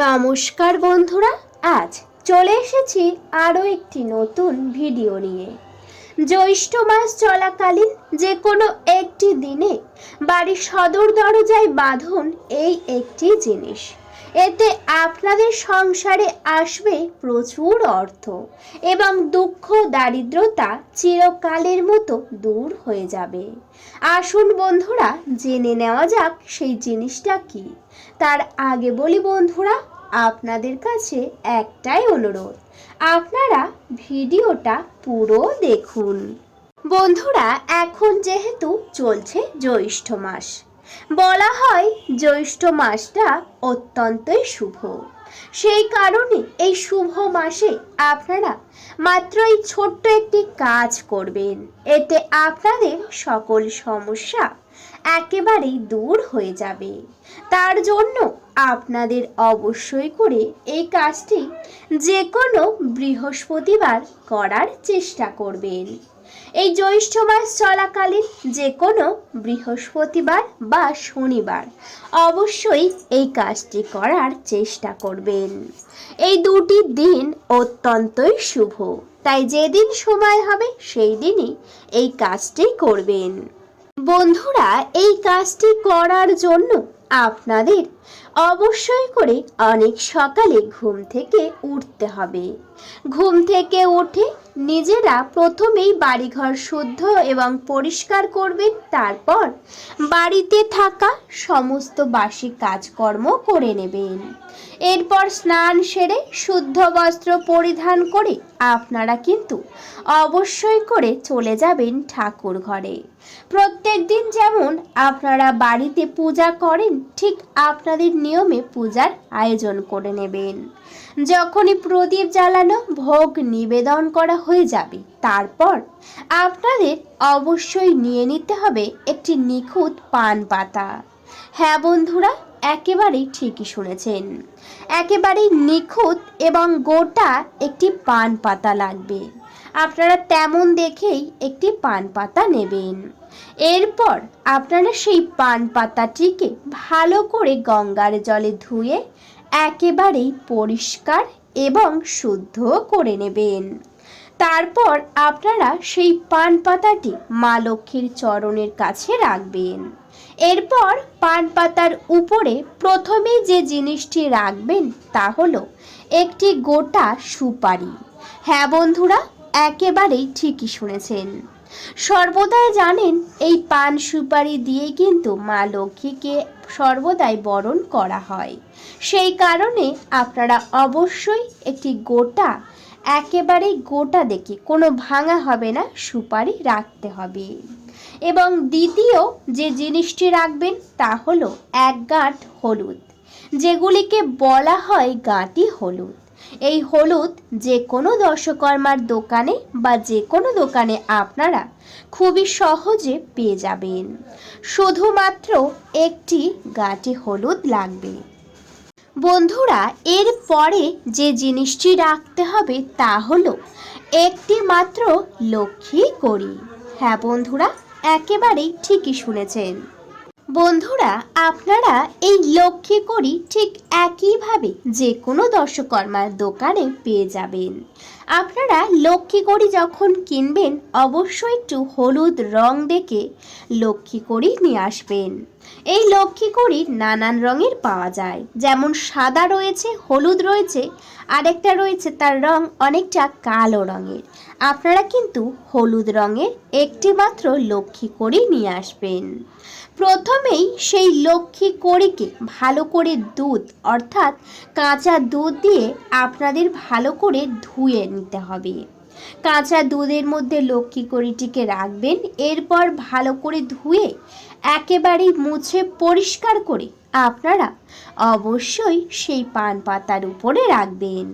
নমস্কার বন্ধুরা, আজ চলে এসেছি আরও একটি নতুন ভিডিও নিয়ে। জ্যৈষ্ঠ মাস চলাকালীন যে কোনো একটি দিনে বাড়ির সদর দরজায় বাঁধুন এই একটি জিনিস। এতে আপনাদের সংসারে আসবে প্রচুর অর্থ এবং দুঃখ, দারিদ্রতা চিরকালের মতো দূর হয়ে যাবে। আসুন বন্ধুরা, জেনে নেওয়া যাক সেই জিনিসটা কি। তার আগে বলি বন্ধুরা, আপনাদের কাছে একটাই অনুরোধ। আপনারা ভিডিওটা পুরো দেখুন। বন্ধুরা, এখন যেহেতু চলছে জ্যৈষ্ঠ মাস বলা হয় জ্যৈষ্ঠ মাসটা অত্যন্তই শুভ। সেই কারণে এই শুভ মাসে আপনারা মাত্র এই ছোট্ট একটি কাজ করবেন। এতে আপনাদের সকল সমস্যা একেবারেই দূর হয়ে যাবে। তার জন্য আপনাদের অবশ্যই করে এই কাজটি যে কোনো বৃহস্পতিবার করার চেষ্টা করবেন। এই জ্যৈষ্ঠ মাস চলাকালীন যে কোনো বৃহস্পতিবার বা শনিবার অবশ্যই এই কাজটি করার চেষ্টা করবেন। এই দুটি দিন অত্যন্তই শুভ। তাই যেদিন সময় হবে সেই দিনই এই কাজটি করবেন। বন্ধুরা, এই কাজটি করার জন্য আপনাদের অবশ্যই করে অনেক সকালে ঘুম থেকে উঠতে হবে। ঘুম থেকে উঠে নিজেরা প্রথমেই বাড়িঘর শুদ্ধ এবং পরিষ্কার করবেন, তারপর বাড়িতে থাকা সমস্ত বাসি কাজকর্ম করে নেবেন। এরপর স্নান সেরে শুদ্ধ বস্ত্র পরিধান করে আপনারা কিন্তু অবশ্যই করে চলে যাবেন ঠাকুর ঘরে। প্রত্যেক দিন যেমন আপনারা বাড়িতে পূজা করেন, ঠিক আপনাদের নিয়মে পূজার আয়োজন করে নেবেন। যখনই প্রদীপ জ্বালানো ভোগ নিবেদন করা হয়ে যাবে, তারপর আপনাদের অবশ্যই নিয়ে নিতে হবে একটি নিখুঁত পান পাতা। হ্যাঁ বন্ধুরা, একেবারেই ঠিকই শুনেছেন। একেবারেই নিখুঁত এবং গোটা একটি পান পাতা লাগবে। আপনারা তেমন দেখেই একটি পান পাতা নেবেন। এরপর আপনারা সেই পান পাতাটিকে ভালো করে গঙ্গার জলে ধুয়ে একেবারেই পরিষ্কার এবং শুদ্ধ করে নেবেন। তারপর আপনারা সেই পান পাতাটি মা লক্ষ্মীর চরণের কাছে রাখবেন। এরপর পান পাতার উপরে প্রথমে যে জিনিসটি রাখবেন তা হলো একটি গোটা সুপারি। হ্যাঁ বন্ধুরা একেবারেই ঠিকই শুনেছেন। সর্বদাই জানেন, এই পান সুপারি দিয়ে কিন্তু মা লক্ষ্মীকে সর্বদাই বরণ করা হয়। সেই কারণে আপনারা অবশ্যই একটি গোটা একেবারেই গোটা দেখে কোনো ভাঙা হবে না সুপারি রাখতে হবে। এবং দ্বিতীয় যে জিনিসটি রাখবেন তা হলো এক গাঁট হলুদ। যেগুলিকে বলা হয় গাঁটি হলুদ। এই হলুদ যে কোনো দশকর্মার দোকানে বা যে কোনো দোকানে আপনারা খুবই সহজে পেয়ে যাবেন। শুধুমাত্র একটি গাঁটি হলুদ লাগবে। বন্ধুরা, এর পরে যে জিনিসটি রাখতে হবে তা হলো একটি মাত্র লক্ষ্মী করি হ্যাঁ বন্ধুরা, একেবারেই ঠিকই শুনেছেন। বন্ধুরা, আপনারা এই লক্ষ্যে করি ঠিক একইভাবে যে কোনো দর্শকর্মার দোকানে পেয়ে যাবেন। আপনারা লক্ষ্মী করি যখন কিনবেন, অবশ্যই একটু হলুদ রং দেখে লক্ষ্মী করি নিয়ে আসবেন। এই লক্ষ্মী করি নানান রঙের পাওয়া যায়। যেমন সাদা রয়েছে, হলুদ রয়েছে, আরেকটা রয়েছে তার রং অনেকটা কালো রঙের। আপনারা কিন্তু হলুদ রঙের একটি মাত্র লক্ষ্মী করি নিয়ে আসবেন। প্রথমেই সেই লক্ষ্মী কড়িকে ভালো করে দুধ, অর্থাৎ কাঁচা দুধ দিয়ে আপনাদের ভালো করে ধুয়ে নিতে হবে। কাঁচা দুধের মধ্যে লক্ষ্মী কড়িটিকে রাখবেন, এরপর ভালো করে ধুয়ে একেবারেই মুছে পরিষ্কার করে আপনারা অবশ্যই সেই পান পাতার উপরে রাখবেন।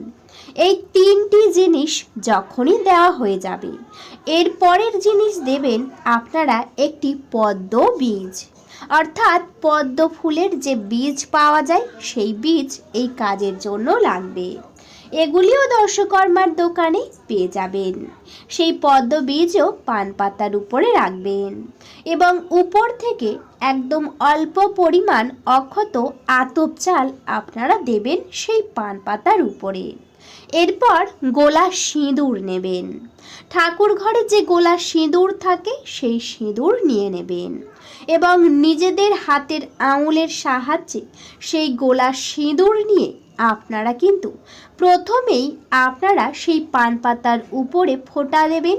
এই তিনটি জিনিস যখনই দেওয়া হয়ে যাবে, এর পরের জিনিস দেবেন আপনারা একটি পদ্ম বীজ। অর্থাৎ পদ্ম ফুলের যে বীজ পাওয়া যায়, সেই বীজ এই কাজের জন্য লাগবে। এগুলিও দর্শকর্মার দোকানে পেয়ে যাবেন। সেই পদ্ম বীজও পান পাতার উপরে রাখবেন এবং উপর থেকে একদম অল্প পরিমাণ অক্ষত আতপ চাল আপনারা দেবেন সেই পান পাতার উপরে। এরপর গোলা সিঁদুর নেবেন। ঠাকুর ঘরে যে গোলা সিঁদুর থাকে, সেই সিঁদুর নিয়ে নেবেন এবং নিজেদের হাতের আঙুলের সাহায্যে সেই গোলা সিঁদুর নিয়ে আপনারা কিন্তু প্রথমেই আপনারা সেই পান পাতার উপরে ফোঁটা দেবেন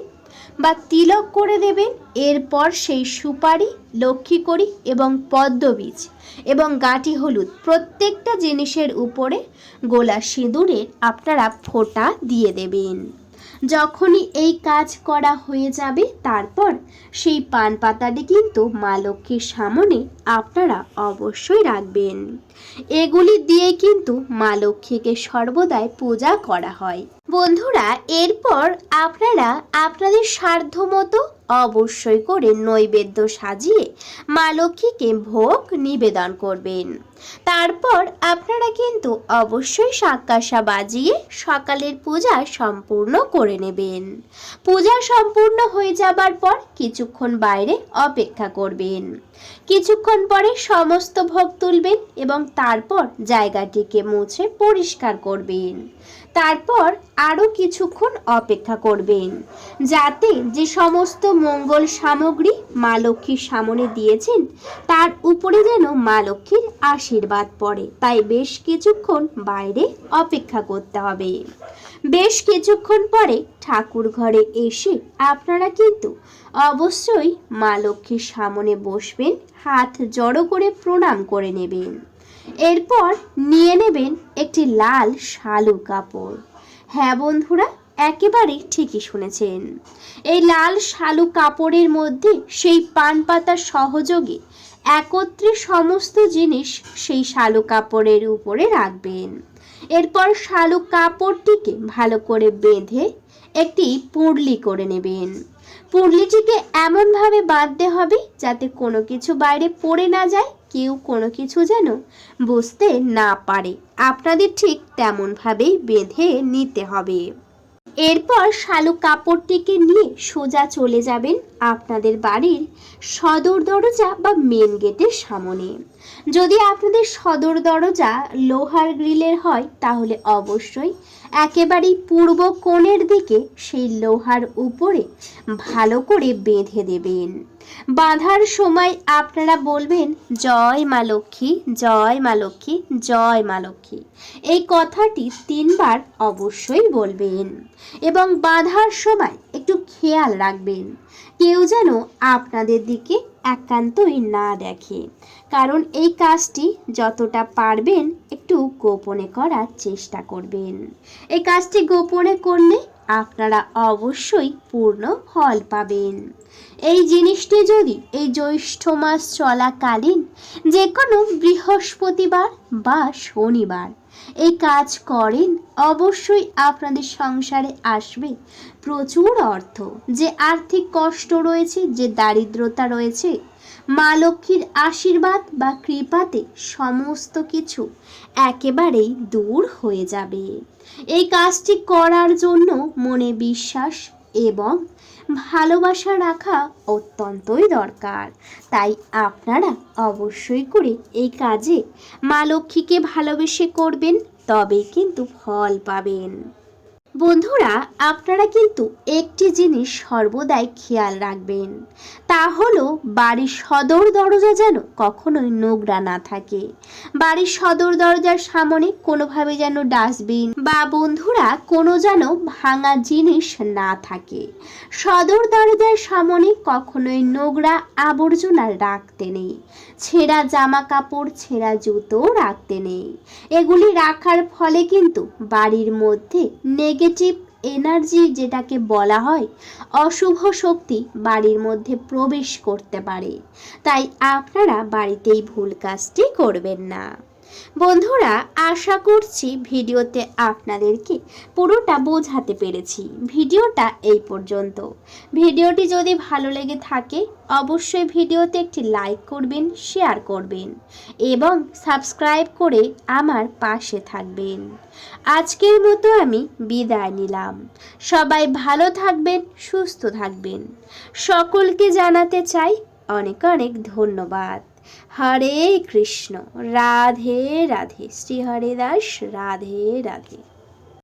বা তিলক করে দেবেন। এরপর সেই সুপারি লক্ষ্মীকরি এবং পদ্মবীজ এবং গাঁটি হলুদ প্রত্যেকটা জিনিসের উপরে গোলা সিঁদুরের আপনারা ফোঁটা দিয়ে দেবেন। যখনই এই কাজ করা হয়ে যাবে, তারপর সেই পান পাতাটি কিন্তু মা লক্ষ্মীর সামনে আপনারা অবশ্যই রাখবেন। এগুলি দিয়ে কিন্তু মা লক্ষ্মীকে সর্বদাই পূজা করা হয়। বন্ধুরা, এরপর আপনারা আপনাদের সাধ্য মতো অবশ্যই করে নৈবেদ্য সাজিয়ে মা লক্ষ্মীকে ভোগ নিবেদন করবেন। তারপর আপনারা কিন্তু অবশ্যই শাক্কাশা বাজিয়ে সকালের পূজা সম্পূর্ণ করে নেবেন। পূজা সম্পূর্ণ হয়ে যাবার পর কিছুক্ষণ বাইরে অপেক্ষা করবেন। কিছুক্ষণ পরে সমস্ত ভোগ তুলবেন এবং তারপর জায়গাটিকে মুছে পরিষ্কার করবেন। তারপর আরও কিছুক্ষণ অপেক্ষা করবেন, যাতে যে সমস্ত মঙ্গল সামগ্রী মা লক্ষ্মীর সামনে দিয়েছেন, তার উপরে যেন মা লক্ষ্মীর আশীর্বাদ পড়ে। তাই বেশ কিছুক্ষণ বাইরে অপেক্ষা করতে হবে। বেশ কিছুক্ষণ পরে ঠাকুর ঘরে এসে আপনারা কিন্তু অবশ্যই মা লক্ষ্মীর সামনে বসবেন, হাত জড়ো করে প্রণাম করে নেবেন। এরপর নিয়ে নেবেন একটি লাল শালু কাপড়। হ্যাঁ বন্ধুরা একেবারে ঠিকই শুনেছেন। এই লাল শালু কাপড়ের মধ্যে সেই পান পাতার সহযোগে একত্রে সমস্ত জিনিস সেই শালু কাপড়ের উপরে রাখবেন। এরপর শালু কাপড়টিকে ভালো করে বেঁধে একটি পুঁড়লি করে নেবেন। পুঁড়লিটিকে এমনভাবে বাঁধতে হবে যাতে কোনো কিছু বাইরে পড়ে না যায়, কেউ কোনো কিছু যেন বুঝতে না পারে। আপনাদের ঠিক তেমনভাবেই বেঁধে নিতে হবে। এরপর শালু কাপড়টিকে নিয়ে সোজা চলে যাবেন। আপনাদের বাড়ির সদর দরজা বা মেন গেটের সামনে। যদি আপনাদের সদর দরজা লোহার গ্রিলের হয়, তাহলে অবশ্যই একেবারেই পূর্ব কোণের দিকে সেই লোহার উপরে ভালো করে বেঁধে দেবেন। বাঁধার সময় আপনারা বলবেন, জয় মা লক্ষ্মী, জয় মা লক্ষ্মী, জয় মা লক্ষ্মী। এই কথাটি তিনবার অবশ্যই বলবেন এবং বাঁধার সময় একটু খেয়াল রাখবেন। কেউ যেন আপনাদের দিকে একান্তই না দেখে। কারণ এই কাজটি যতটা পারবেন একটু গোপনে করার চেষ্টা করবেন। এই কাজটি গোপনে করলে আপনারা অবশ্যই পূর্ণ ফল পাবেন। এই জিনিসটি যদি এই জ্যৈষ্ঠ মাস চলাকালীন যে কোনো বৃহস্পতিবার বা শনিবার এই কাজ করেন, অবশ্যই আপনাদের সংসারে আসবে প্রচুর অর্থ। যে আর্থিক কষ্ট রয়েছে, যে দারিদ্রতা রয়েছে মা লক্ষ্মীর আশীর্বাদ বা কৃপাতে সমস্ত কিছু একেবারেই দূর হয়ে যাবে। এই কাজটি করার জন্য মনে বিশ্বাস এবং ভালোবাসা রাখা অত্যন্তই দরকার। তাই আপনারা অবশ্যই করে এই কাজে মা লক্ষ্মীকে ভালোবেসে করবেন তবে কিন্তু ফল পাবেন। বন্ধুরা, আপনারা কিন্তু একটি জিনিস সর্বদাই খেয়াল রাখবেন। তা হলো, বাড়ির সদর দরজা যেন কখনোই নোংরা না থাকে। বাড়ির সদর দরজার সামনে কোনোভাবে যেন ডাস্টবিন বা বন্ধুরা, কোনো যেন ভাঙা জিনিস না থাকে। সদর দরজার সামনে কখনোই নোংরা আবর্জনা রাখতে নেই। ছেঁড়া জামা কাপড় ছেঁড়া জুতো রাখতে নেই। এগুলি রাখার ফলে কিন্তু বাড়ির মধ্যে নেগেটিভ এনার্জি যেটাকে বলা হয়, অশুভ শক্তি বাড়ির মধ্যে প্রবেশ করতে পারে। তাই আপনারা বাড়িতেই ভুল কাজটি করবেন না। বন্ধুরা, আশা করছি ভিডিওতে আপনাদেরকে পুরোটা বোঝাতে পেরেছি। ভিডিওটা এই পর্যন্ত। ভিডিওটি যদি ভালো লেগে থাকে, অবশ্যই ভিডিওতে একটি লাইক করবেন, শেয়ার করবেন এবং সাবস্ক্রাইব করে আমার পাশে থাকবেন। আজকের মতো আমি বিদায় নিলাম। সবাই ভালো থাকবেন, সুস্থ থাকবেন। সকলকে জানাতে চাই অনেক অনেক ধন্যবাদ। হরে কৃষ্ণ রাধে রাধে শ্রী হরে দাস রাধে রাধে।